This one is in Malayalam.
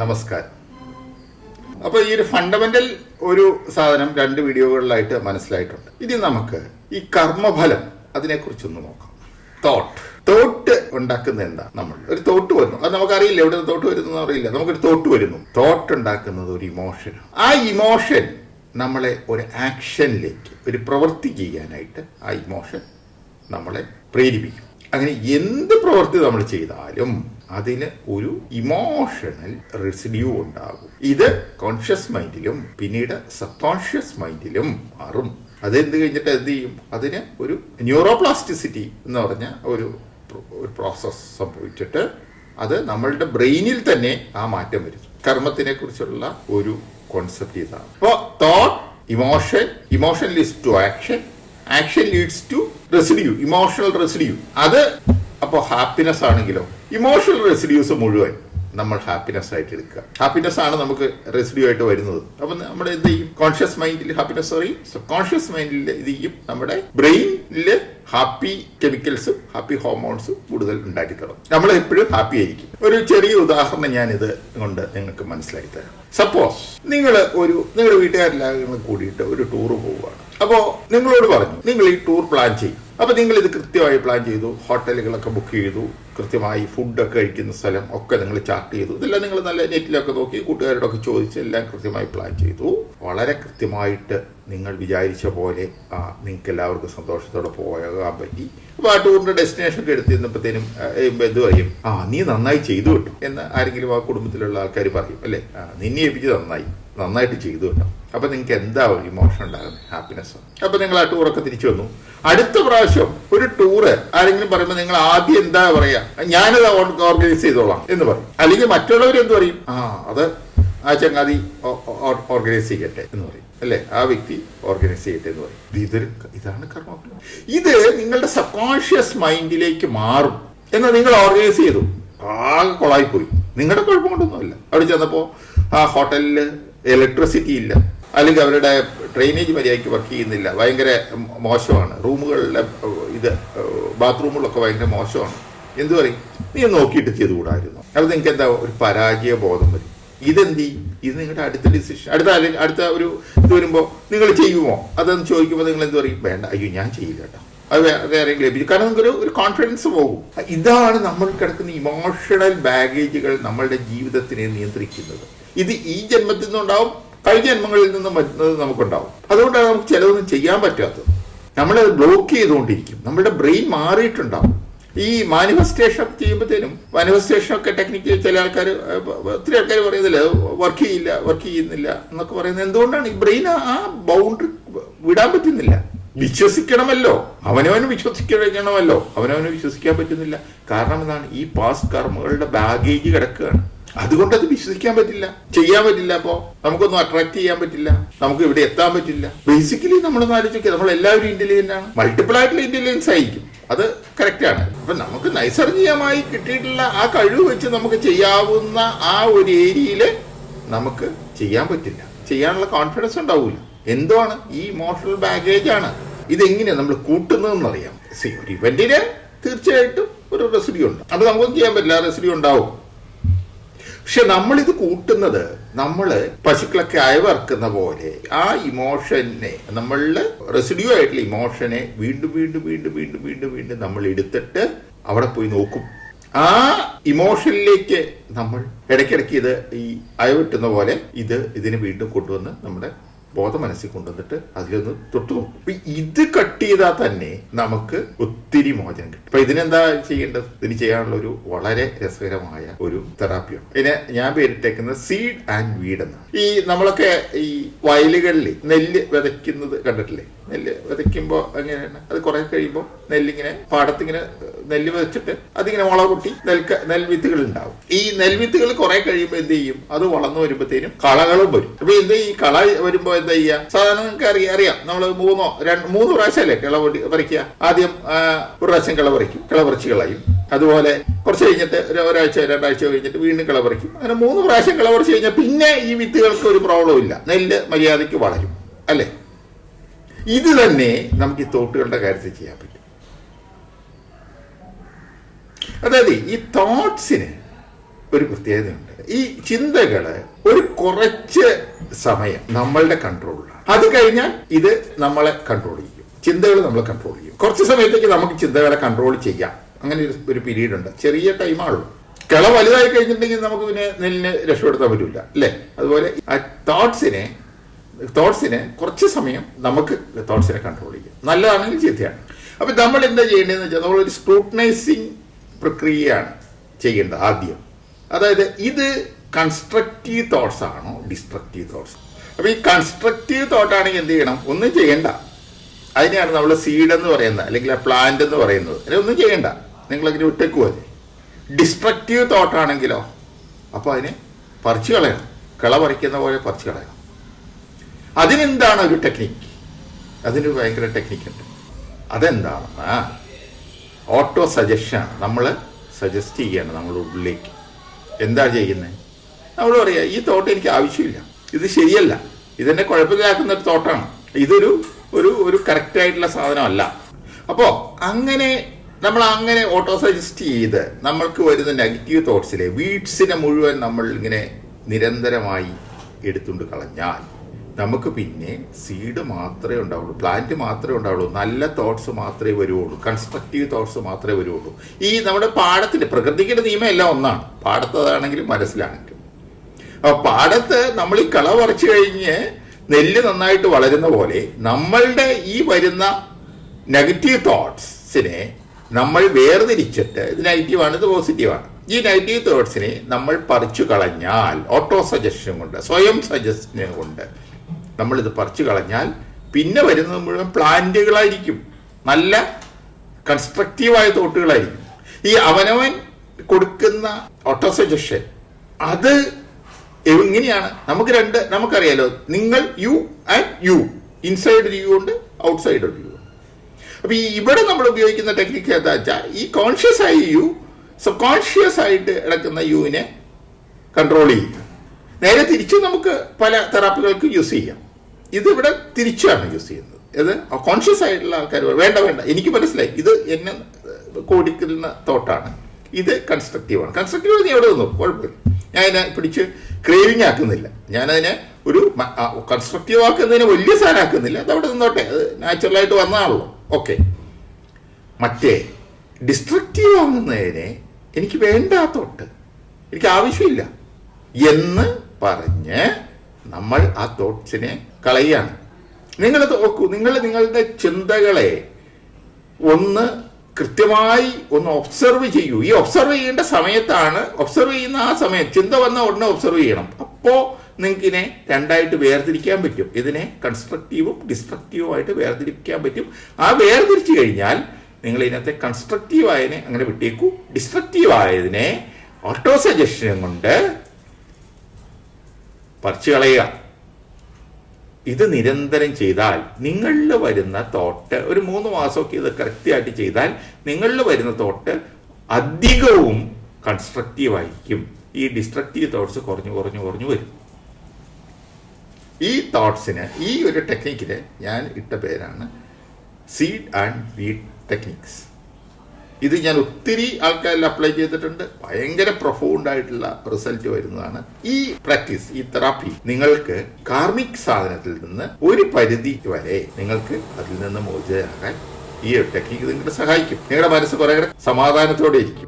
നമസ്കാരം. അപ്പോൾ ഈ ഒരു ഫണ്ടമെന്റൽ ഒരു സാധനം രണ്ട് വീഡിയോകളിലായിട്ട് മനസ്സിലായിട്ടുണ്ട്. ഇനി നമുക്ക് ഈ കർമ്മഫലം അതിനെക്കുറിച്ചൊന്ന് നോക്കാം. തോട്ട് തോട്ട് ഉണ്ടാക്കുന്നത് എന്താ നമ്മൾ ഒരു തോട്ട് വരുന്നു. അത് നമുക്കറിയില്ല. എവിടെ തോട്ട് വരുന്നു അറിയില്ല. നമുക്കൊരു തോട്ട് വരുന്നു. തോട്ട് ഉണ്ടാക്കുന്നത് ഒരു ഇമോഷൻ ആ ഇമോഷൻ നമ്മളെ ഒരു ആക്ഷനിലേക്ക് ഒരു പ്രവൃത്തി ചെയ്യാനായിട്ട് ആ ഇമോഷൻ നമ്മളെ പ്രേരിപ്പിക്കും. അങ്ങനെ എന്ത് പ്രവൃത്തി നമ്മൾ ചെയ്താലും അതിന് ഒരു ഇമോഷണൽ റെസിഡ്യൂ ഉണ്ടാകും. ഇത് കോൺഷ്യസ് മൈൻഡിലും പിന്നീട് സബ് കോൺഷ്യസ് മൈൻഡിലും മാറും. അതെന്ത് കഴിഞ്ഞിട്ട് എന്ത് ചെയ്യും? അതിന് ഒരു ന്യൂറോപ്ലാസ്റ്റിസിറ്റി എന്ന് പറഞ്ഞ ഒരു ഒരു പ്രോസസ്സ് സംഭവിച്ചിട്ട് അത് നമ്മളുടെ ബ്രെയിനിൽ തന്നെ ആ മാറ്റം വരും. കർമ്മത്തിനെ കുറിച്ചുള്ള ഒരു കോൺസെപ്റ്റ് ഇതാണ്. അപ്പോൾ thought emotion emotion leads to action action leads to residue emotional residue അത് അപ്പോൾ ഹാപ്പിനെസ് ആണെങ്കിലോ ഇമോഷണൽ റെസിഡ്യൂസ് മുഴുവൻ നമ്മൾ ഹാപ്പിനെസ് ആയിട്ട് എടുക്കുക. ഹാപ്പിനെസ് ആണ് നമുക്ക് റെസിഡ്യൂ ആയിട്ട് വരുന്നത്. അപ്പം നമ്മൾ എന്ത് ചെയ്യും? കോൺഷ്യസ് മൈൻഡിൽ ഹാപ്പിനെസ് സോറി സബ് കോൺഷ്യസ് മൈൻഡിൽ ഇത് ചെയ്യും. നമ്മുടെ ബ്രെയിനിൽ ഹാപ്പി കെമിക്കൽസും ഹാപ്പി ഹോർമോൺസും കൂടുതൽ ഉണ്ടാക്കി തരും. നമ്മൾ എപ്പോഴും ഹാപ്പി ആയിരിക്കും. ഒരു ചെറിയ ഉദാഹരണം ഞാൻ ഇത് കൊണ്ട് നിങ്ങൾക്ക് മനസ്സിലാക്കി തരാം. സപ്പോസ് നിങ്ങൾ ഒരു നിങ്ങളുടെ വീട്ടുകാരെല്ലാവരും കൂടിയിട്ട് ഒരു ടൂർ പോവുകയാണ്. അപ്പോൾ നിങ്ങളോട് പറഞ്ഞു നിങ്ങൾ ഈ ടൂർ പ്ലാൻ ചെയ്യും. അപ്പോൾ നിങ്ങൾ ഇത് കൃത്യമായി പ്ലാൻ ചെയ്തു ഹോട്ടലുകളൊക്കെ ബുക്ക് ചെയ്തു കൃത്യമായി ഫുഡൊക്കെ കഴിക്കുന്ന സ്ഥലം ഒക്കെ നിങ്ങൾ ചാർട്ട് ചെയ്തു. ഇതെല്ലാം നിങ്ങൾ നല്ല നെറ്റിലൊക്കെ നോക്കി കൂട്ടുകാരോടൊക്കെ ചോദിച്ച് എല്ലാം കൃത്യമായി പ്ലാൻ ചെയ്തു. വളരെ കൃത്യമായിട്ട് നിങ്ങൾ വിചാരിച്ച പോലെ നിങ്ങൾക്ക് എല്ലാവർക്കും സന്തോഷത്തോടെ പോകാൻ പറ്റി. അപ്പോൾ ആ ടൂറിന്റെ ഡെസ്റ്റിനേഷൻ ഒക്കെ എടുത്ത് ചെന്നപ്പോഴത്തേനും എന്ത് പറയും ആ നീ നന്നായി ചെയ്തു കിട്ടും. എന്ന് ആരെങ്കിലും ആ കുടുംബത്തിലുള്ള ആൾക്കാർ പറയും അല്ലേ? നിന്നെ ഏൽപ്പിച്ച് നന്നായി നന്നായിട്ട് ചെയ്തു കേട്ടോ. അപ്പൊ നിങ്ങൾക്ക് എന്താ ഇമോഷൻ ഉണ്ടാകുന്നത്? ഹാപ്പിനെസ് അപ്പൊ നിങ്ങൾ ആ ടൂറൊക്കെ തിരിച്ചു വന്നു. അടുത്ത പ്രാവശ്യം ഒരു ടൂറ് ആരെങ്കിലും പറയുമ്പോൾ നിങ്ങൾ ആദ്യം എന്താ പറയാ? ഞാനത് ഓർഗനൈസ് ചെയ്തോളാം എന്ന് പറയും. അല്ലെങ്കിൽ മറ്റുള്ളവർ എന്ത് പറയും? ആ അത് ആ ചങ്ങാതി ഓർഗനൈസ് ചെയ്യട്ടെ എന്ന് പറയും. അല്ലേ? ആ വ്യക്തി ഓർഗനൈസ് ചെയ്യട്ടെ എന്ന് പറയും. ഇത് ഇതൊരു ഇതാണ് കർമ്മഫലം. ഇത് നിങ്ങളുടെ സബ് കോൺഷ്യസ് മൈൻഡിലേക്ക് മാറും. എന്നാൽ നിങ്ങൾ ഓർഗനൈസ് ചെയ്തു. ആകെ കൊളായിപ്പോയി. നിങ്ങളുടെ കുഴപ്പം കൊണ്ടൊന്നുമില്ല. അവിടെ ചെന്നപ്പോൾ ആ ഹോട്ടലിൽ ഇലക്ട്രിസിറ്റി ഇല്ല. അല്ലെങ്കിൽ അവരുടെ ഡ്രെയിനേജ് മര്യാദയ്ക്ക് വർക്ക് ചെയ്യുന്നില്ല. ഭയങ്കര മോശമാണ്. റൂമുകളിലെ ഇത് ബാത്റൂമുകളൊക്കെ ഭയങ്കര മോശമാണ്. എന്തു പറയും? നീ നോക്കിയിട്ട് ചെയ്തുകൂടായിരുന്നു അപ്പോൾ നിങ്ങൾക്ക് എന്താ ഒരു പരാജയ ബോധം വരും. ഇതെന്ത് ഇത് നിങ്ങളുടെ അടുത്ത ഡിസിഷൻ അടുത്ത അടുത്ത ഒരു ഇത് വരുമ്പോൾ നിങ്ങൾ ചെയ്യുമോ? അതെന്ന് ചോദിക്കുമ്പോൾ നിങ്ങൾ എന്ത് പറയും? വേണ്ട അയ്യോ ഞാൻ ചെയ്യില്ല കേട്ടോ. അത് വേറെ ആരെങ്കിലും ലഭിക്കും. കാരണം നമുക്കൊരു ഒരു കോൺഫിഡൻസ് പോകും. ഇതാണ് നമ്മൾ കിടക്കുന്ന ഇമോഷണൽ ബാഗേജുകൾ നമ്മളുടെ ജീവിതത്തിനെ നിയന്ത്രിക്കുന്നത്. ഇത് ഈ ജന്മത്തിൽ നിന്നുണ്ടാവും കഴിഞ്ഞ ജന്മങ്ങളിൽ നിന്നും വരുന്നത് നമുക്കുണ്ടാവും. അതുകൊണ്ടാണ് നമുക്ക് ചിലതൊന്നും ചെയ്യാൻ പറ്റാത്തത്. നമ്മളത് ബ്ലോക്ക് ചെയ്തുകൊണ്ടിരിക്കും. നമ്മുടെ ബ്രെയിൻ മാറിയിട്ടുണ്ടാവും. ഈ മാനിഫെസ്റ്റേഷൻ ചെയ്യുമ്പോഴത്തേനും മാനിഫെസ്റ്റേഷൻ ഒക്കെ ടെക്നിക്ക് ചില ആൾക്കാർ ഒത്തിരി ആൾക്കാർ പറയുന്നില്ല വർക്ക് ചെയ്യില്ല വർക്ക് ചെയ്യുന്നില്ല എന്നൊക്കെ പറയുന്നത് എന്തുകൊണ്ടാണ്? ഈ ബ്രെയിൻ ആ ബൗണ്ടറി വിടാൻ പറ്റുന്നില്ല. വിശ്വസിക്കണമല്ലോ. അവനവന് വിശ്വസിക്കണമല്ലോ. അവനവന് വിശ്വസിക്കാൻ പറ്റുന്നില്ല. കാരണം എന്താണ്? ഈ പാസ് കർമ്മകളുടെ ബാഗേജ് കിടക്കുകയാണ്. അതുകൊണ്ട് അത് വിശ്വസിക്കാൻ പറ്റില്ല. ചെയ്യാൻ പറ്റില്ല അപ്പോ. നമുക്കൊന്നും അട്രാക്ട് ചെയ്യാൻ പറ്റില്ല. നമുക്ക് ഇവിടെ എത്താൻ പറ്റില്ല. ബേസിക്കലി നമ്മളൊന്ന് ആലോചിക്കുക നമ്മൾ എല്ലാവരും ഇന്റലിജന്റ് ആണ്. മൾട്ടിപ്പിൾ ആയിട്ടുള്ള ഇന്റലിജൻസ് ആയിരിക്കും. അത് കറക്റ്റ് ആണ്. അപ്പൊ നമുക്ക് നൈസർഗികമായി കിട്ടിയിട്ടുള്ള ആ കഴിവ് വെച്ച് നമുക്ക് ചെയ്യാവുന്ന ആ ഒരു ഏരിയയിൽ നമുക്ക് ചെയ്യാൻ പറ്റില്ല. ചെയ്യാനുള്ള കോൺഫിഡൻസ് ഉണ്ടാവില്ല എന്താണ് ഈ ഇമോഷണൽ ബാഗേജ് ആണ്. ഇതെങ്ങനെയാണ് നമ്മൾ കൂട്ടുന്നതെന്നറിയാം സി ഒരു ഇവന്റിന് തീർച്ചയായിട്ടും ഒരു റെസിഡി ഉണ്ട്. അത് നമുക്കൊന്നും ചെയ്യാൻ പറ്റില്ല. റെസിഡി ഉണ്ടാവും. പക്ഷെ നമ്മളിത് കൂട്ടുന്നത് നമ്മൾ പശുക്കളൊക്കെ അയവർക്കുന്ന പോലെ ആ ഇമോഷനെ നമ്മളിൽ റെസിഡ്യൂ ആയിട്ടുള്ള ഇമോഷനെ വീണ്ടും വീണ്ടും വീണ്ടും വീണ്ടും വീണ്ടും വീണ്ടും നമ്മൾ എടുത്തിട്ട് അവിടെ പോയി നോക്കും. ആ ഇമോഷനിലേക്ക് നമ്മൾ ഇടയ്ക്കിടയ്ക്ക് ഇത് ഈ അയവിട്ടുന്ന പോലെ ഇത് ഇതിനെ വീണ്ടും കൊണ്ടുവന്ന് നമ്മുടെ ബോധ മനസ്സിൽ കൊണ്ടുവന്നിട്ട് അതിലൊന്ന് തൊട്ടു നോക്കും. അപ്പൊ ഇത് കട്ട് ചെയ്താൽ തന്നെ നമുക്ക് ഒത്തിരി മോചനം കിട്ടും. അപ്പൊ ഇതിനെന്താ ചെയ്യേണ്ടത്? ഇതിന് ചെയ്യാനുള്ള ഒരു വളരെ രസകരമായ ഒരു തെറാപ്പിയാണ്. ഇതിനെ ഞാൻ പേരിട്ടേക്കുന്നത് സീഡ് ആൻഡ് വീഡ് എന്നാണ്. ഈ നമ്മളൊക്കെ ഈ വയലുകളിൽ നെല്ല് വിതയ്ക്കുന്നത് കണ്ടിട്ടില്ലേ? നെല്ല് വിതയ്ക്കുമ്പോൾ അങ്ങനെയാണ് അത് കുറെ കഴിയുമ്പോൾ നെല്ലിങ്ങനെ പാടത്തിങ്ങനെ നെല്ല് വെച്ചിട്ട് അതിങ്ങനെ മുള കൂട്ടി നെൽക്ക നെൽവിത്തുകൾ ഉണ്ടാവും ഈ നെൽവിത്തുകൾ കുറെ കഴിയുമ്പോൾ എന്ത് ചെയ്യും? അത് വളർന്നു വരുമ്പോഴത്തേനും കളകളും വരും. അപ്പൊ എന്ത് ഈ കള വരുമ്പോൾ എന്താ ചെയ്യുക സാധാരണ നിങ്ങൾക്ക് അറിയാം അറിയാം. നമ്മൾ മൂന്നോ രണ്ട് മൂന്ന് പ്രാവശ്യമല്ലേ കിള പറിക്കുക? ആദ്യം ഒരു പ്രാവശ്യം കിള പറിക്കും. കിള പറിച്ച് കളയും. അതുപോലെ കുറച്ച് കഴിഞ്ഞിട്ട് ഒരു ഒരാഴ്ച രണ്ടാഴ്ച കഴിഞ്ഞിട്ട് വീണ്ടും കിള പറിക്കും. അങ്ങനെ മൂന്ന് പ്രാവശ്യം കിള പറിച്ച് കഴിഞ്ഞാൽ പിന്നെ ഈ വിത്തുകൾക്ക് ഒരു പ്രോബ്ലം ഇല്ല. നെല്ല് മര്യാദയ്ക്ക് വളരും. അല്ലേ? ഇത് തന്നെ നമുക്ക് ഈ തോട്ടുകളുടെ കാര്യത്തിൽ ചെയ്യാൻ പറ്റും. അതായത് ഈ തോട്ട്സിന് ഒരു പ്രത്യേകതയുണ്ട്. ഈ ചിന്തകൾ ഒരു കുറച്ച് സമയം നമ്മളുടെ കൺട്രോളിലാണ് അത് കഴിഞ്ഞാൽ ഇത് നമ്മളെ കൺട്രോൾ ചെയ്യും. ചിന്തകൾ നമ്മളെ കൺട്രോൾ ചെയ്യും. കുറച്ച് സമയത്തേക്ക് നമുക്ക് ചിന്തകളെ കൺട്രോൾ ചെയ്യാം. അങ്ങനെ ഒരു ഒരു പീരീഡ് ഉണ്ട്. ചെറിയ ടൈമാണുള്ളൂ കിള വലുതായി കഴിഞ്ഞിട്ടുണ്ടെങ്കിൽ നമുക്ക് പിന്നെ നെല്ലിന് രക്ഷപ്പെടുത്താൻ പറ്റില്ല അല്ലേ? അതുപോലെ ആ തോട്ട്സിനെ തോട്ട്സിനെ കുറച്ച് സമയം നമുക്ക് തോട്ട്സിനെ കൺട്രോൾ ചെയ്യും. നല്ലതാണെങ്കിൽ ചീത്തയാണ് അപ്പൊ നമ്മൾ എന്താ ചെയ്യേണ്ടതെന്ന് വെച്ചാൽ നമ്മളൊരു സ്ക്രൂട്ടനൈസിങ് പ്രക്രിയയാണ് ചെയ്യേണ്ടത് ആദ്യം. അതായത് ഇത് കൺസ്ട്രക്റ്റീവ് തോട്ട്സ് ആണോ ഡിസ്ട്രക്റ്റീവ് തോട്ട്സ് അപ്പൊ ഈ കൺസ്ട്രക്റ്റീവ് തോട്ട് ആണെങ്കിൽ എന്ത് ചെയ്യണം? ഒന്നും ചെയ്യണ്ട. അതിനെയാണ് നമ്മൾ സീഡ് എന്ന് പറയുന്നത് അല്ലെങ്കിൽ പ്ലാന്റ് എന്ന് പറയുന്നത്. അതിനെ ഒന്നും ചെയ്യണ്ട. നിങ്ങളതിന് വിട്ടേക്ക് പോലെ ഡിസ്ട്രക്റ്റീവ് തോട്ടാണെങ്കിലോ അപ്പോൾ അതിനെ പറിച്ചു കളയണം. കിള പറിക്കുന്ന പോലെ പറിച്ചു കളയണം. അതിനെന്താണ് ഒരു ടെക്നിക്ക് അതിന് ഭയങ്കര ടെക്നിക്കുണ്ട് അതെന്താണെന്ന് ഓട്ടോ സജഷനാണ്. നമ്മൾ സജസ്റ്റ് ചെയ്യാണ് നമ്മുടെ ഉള്ളിലേക്ക്. എന്താ ചെയ്യുന്നത് നമ്മൾ പറയുക ഈ തോട്ട് എനിക്ക് ആവശ്യമില്ല. ഇത് ശരിയല്ല. ഇതെന്നെ കുഴപ്പത്തിലാക്കുന്ന ഒരു തോട്ടാണ്. ഇതൊരു ഒരു ഒരു കറക്റ്റായിട്ടുള്ള സാധനമല്ല. അപ്പോൾ അങ്ങനെ നമ്മൾ അങ്ങനെ ഓട്ടോ സജസ്റ്റ് ചെയ്ത് നമ്മൾക്ക് വരുന്ന നെഗറ്റീവ് തോട്ട്സിലെ വീഡ്സിനെ മുഴുവൻ നമ്മൾ ഇങ്ങനെ നിരന്തരമായി എടുത്തുകൊണ്ട് കളഞ്ഞാൽ നമുക്ക് പിന്നെ സീഡ് മാത്രമേ ഉണ്ടാവുള്ളൂ. പ്ലാന്റ് മാത്രമേ ഉണ്ടാവുള്ളൂ. നല്ല തോട്ട്സ് മാത്രമേ വരുവുള്ളൂ. കൺസ്ട്രക്റ്റീവ് തോട്ട്സ് മാത്രമേ വരുവുള്ളൂ. ഈ നമ്മുടെ പാടത്തിന്റെ പ്രകൃതിയുടെ നിയമം എല്ലാം ഒന്നാണ്. പാടത്തതാണെങ്കിലും മനസ്സിലാണെങ്കിലും. അപ്പൊ പാടത്ത് നമ്മൾ ഈ കള പറിച്ചു കഴിഞ്ഞ് നെല്ല് നന്നായിട്ട് വളരുന്ന പോലെ നമ്മളുടെ ഈ വരുന്ന നെഗറ്റീവ് തോട്ട്സിനെ നമ്മൾ വേർതിരിച്ചിട്ട് ഇത് നെഗറ്റീവാണ് ഇത് പോസിറ്റീവാണ് ഈ നെഗറ്റീവ് തോട്ട്സിനെ നമ്മൾ പറിച്ചു കളഞ്ഞാൽ ഓട്ടോ സജഷൻ കൊണ്ട് സ്വയം സജഷൻ കൊണ്ട് നമ്മളിത് പറിച്ചു കളഞ്ഞാൽ പിന്നെ വരുന്നത് മുഴുവൻ പ്ലാന്റുകളായിരിക്കും. നല്ല കൺസ്ട്രക്റ്റീവായ തോട്ടുകളായിരിക്കും. ഈ അവനവൻ കൊടുക്കുന്ന ഓട്ടോ സജഷൻ അത് എങ്ങനെയാണ്? നമുക്ക് രണ്ട് നമുക്കറിയാലോ നിങ്ങൾ യു ആൻഡ് യു ഇൻസൈഡ് ഒരു യു ഉണ്ട് ഔട്ട്സൈഡ് ഒരു യു അപ്പൊ ഈ ഇവിടെ നമ്മൾ ഉപയോഗിക്കുന്ന ടെക്നിക്ക് എന്താ വെച്ചാൽ ഈ കോൺഷ്യസ് ആയി യു സബ് കോൺഷ്യസ് ആയിട്ട് കിടക്കുന്ന യുവിനെ കൺട്രോൾ ചെയ്യുക. നേരെ തിരിച്ചു നമുക്ക് പല തെറാപ്പികൾക്ക് യൂസ് ചെയ്യാം. ഇത് ഇവിടെ തിരിച്ചാണ് യൂസ് ചെയ്യുന്നത്. ഇത് കോൺഷ്യസ് ആയിട്ടുള്ള ആൾക്കാർ വേണ്ട വേണ്ട. എനിക്ക് മനസ്സിലായി. ഇത് എന്നെ കോടിക്കുന്ന തോട്ടാണ്. ഇത് കൺസ്ട്രക്റ്റീവാണ് കൺസ്ട്രക്റ്റീവ് നീ എവിടെ നിന്നു? കുഴപ്പമില്ല. ഞാൻ അതിനെ പിടിച്ച് ക്രേവിങ് ആക്കുന്നില്ല. ഞാനതിനെ ഒരു കൺസ്ട്രക്റ്റീവ് ആക്കുന്നതിന് വലിയ സാധനമാക്കുന്നില്ല. അത് അവിടെ നിന്നോട്ടെ. അത് നാച്ചുറലായിട്ട് വന്നതാണല്ലോ. ഓക്കെ മറ്റേ ഡിസ്ട്രക്റ്റീവ് ആകുന്നതിനെ എനിക്ക് വേണ്ടാത്തോട്ട്. എനിക്ക് ആവശ്യമില്ല. എന്ന് പറഞ്ഞ് നമ്മൾ ആ തോട്ട്സിനെ കളയാണ്. നിങ്ങൾ നോക്കൂ നിങ്ങൾ നിങ്ങളുടെ ചിന്തകളെ ഒന്ന് കൃത്യമായി ഒന്ന് ഒബ്സർവ് ചെയ്യൂ. ഈ ഒബ്സർവ് ചെയ്യേണ്ട സമയത്താണ് ഒബ്സർവ് ചെയ്യുന്ന ആ സമയം ചിന്ത വന്ന ഉടനെ ഒബ്സർവ് ചെയ്യണം. അപ്പോ നിങ്ങൾക്ക് ഇതിനെ രണ്ടായിട്ട് വേർതിരിക്കാൻ പറ്റും. ഇതിനെ കൺസ്ട്രക്റ്റീവും ഡിസ്ട്രക്റ്റീവും ആയിട്ട് വേർതിരിക്കാൻ പറ്റും. ആ വേർതിരിച്ചു കഴിഞ്ഞാൽ നിങ്ങൾ ഇതിനകത്തെ കൺസ്ട്രക്റ്റീവ് ആയതിനെ അങ്ങനെ വിട്ടേക്കൂ. ഡിസ്ട്രക്റ്റീവ് ആയതിനെ ഓട്ടോ സജഷൻ കൊണ്ട് പറിച്ചു കളയുക. ഇത് നിരന്തരം ചെയ്താൽ നിങ്ങളിൽ വരുന്ന തോട്ട് ഒരു മൂന്ന് മാസമൊക്കെ ഇത് കറക്റ്റായിട്ട് ചെയ്താൽ നിങ്ങളിൽ വരുന്ന തോട്ട് അധികവും കൺസ്ട്രക്റ്റീവായിരിക്കും ഈ ഡിസ്ട്രക്റ്റീവ് തോട്ട്സ് കുറഞ്ഞു കുറഞ്ഞു കുറഞ്ഞു വരും. ഈ തോട്ട്സിന് ഈ ഒരു ടെക്നിക്കിന് ഞാൻ ഇട്ട പേരാണ് സീഡ് ആൻഡ് വീഡ് ടെക്നിക്സ് ഇത് ഞാൻ ഒത്തിരി ആൾക്കാരിൽ അപ്ലൈ ചെയ്തിട്ടുണ്ട്. ഭയങ്കര പ്രൊഫൗണ്ട് ആയിട്ടുള്ള റിസൾട്ട് വരുന്നതാണ് ഈ പ്രാക്ടീസ് ഈ തെറാപ്പി നിങ്ങൾക്ക് കാർമിക് സാധനത്തിൽ നിന്ന് ഒരു പരിധി വരെ നിങ്ങൾക്ക് അതിൽ നിന്ന് മോചിതരാകാൻ ഈ ടെക്നിക്ക് നിങ്ങളെ സഹായിക്കും. നിങ്ങളുടെ മനസ്സ് കുറേ സമാധാനത്തോടെ ഇരിക്കും.